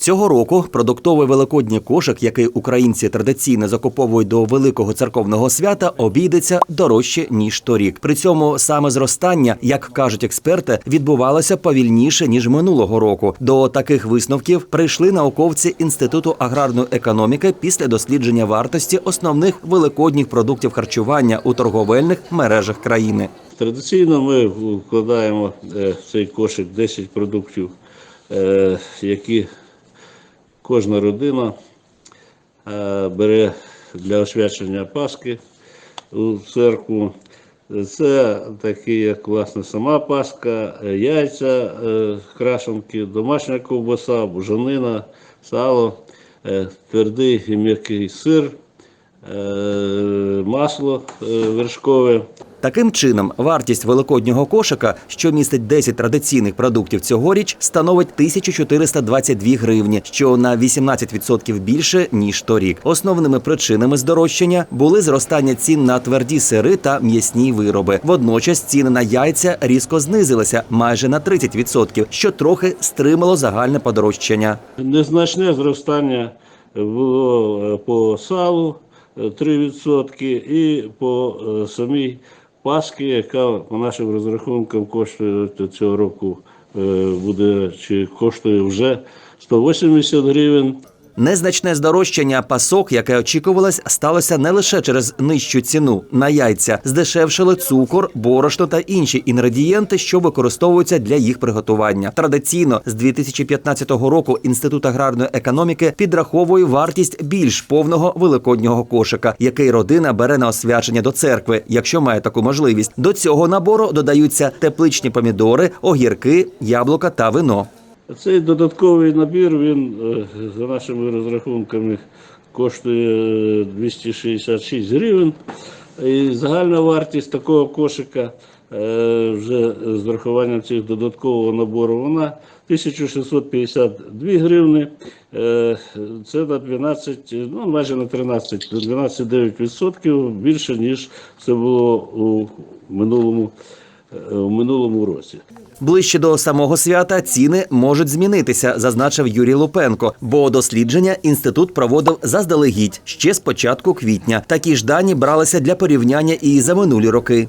Цього року продуктовий великодній кошик, який українці традиційно закуповують до великого церковного свята, обійдеться дорожче ніж торік. При цьому саме зростання, як кажуть експерти, відбувалося повільніше ніж минулого року. До таких висновків прийшли науковці інституту аграрної економіки після дослідження вартості основних великодніх продуктів харчування у торговельних мережах країни. Традиційно ми вкладаємо е, в цей кошик 10 продуктів, е, які кожна родина е, бере для освячення Пасхи у церкву. Це такі, як власне сама Пасха, яйця, е, крашенки, домашня ковбаса, бужанина, сало, е, твердий і м'який сир, масло вершкове. Таким чином, вартість великоднього кошика, що містить 10 традиційних продуктів цьогоріч, становить 1422 гривні, що на 18% більше ніж торік. Основними причинами здорожчання були зростання цін на тверді сири та м'ясні вироби. Водночас ціни на яйця різко знизилися майже на 30%, що трохи стримало загальне подорожчання. Незначне зростання було е, по салу е, 3% і по е, самій паски, яка по нашим розрахункам коштує цього року е, буде чи коштує вже 180 гривень. Незначне здорожчання пасок, яке очікувалось, сталося не лише через нижчу ціну на яйця, здешевшили цукор, борошно та інші інгредієнти, що використовуються для їх приготування. Традиційно з 2015 року інститут аграрної економіки підраховує вартість більш повного великоднього кошика, який родина бере на освячення до церкви, якщо має таку можливість. До цього набору додаються тепличні помідори, огірки, яблука та вино. Цей додатковий набір, він е, за нашими розрахунками коштує е, 266 гривень. І загальна вартість такого кошика е, вже з врахуванням цих додаткового набору вона 1652 гривни. Е, Це на 12, ну майже на 13, 12,9% більше, ніж це було у минулому, е, у минулому році. Ближче до самого свята ціни можуть змінитися, зазначив Юрій Лупенко. Бо дослідження інститут проводив заздалегідь ще з початку квітня. Такі ж дані бралися для порівняння і за минулі роки.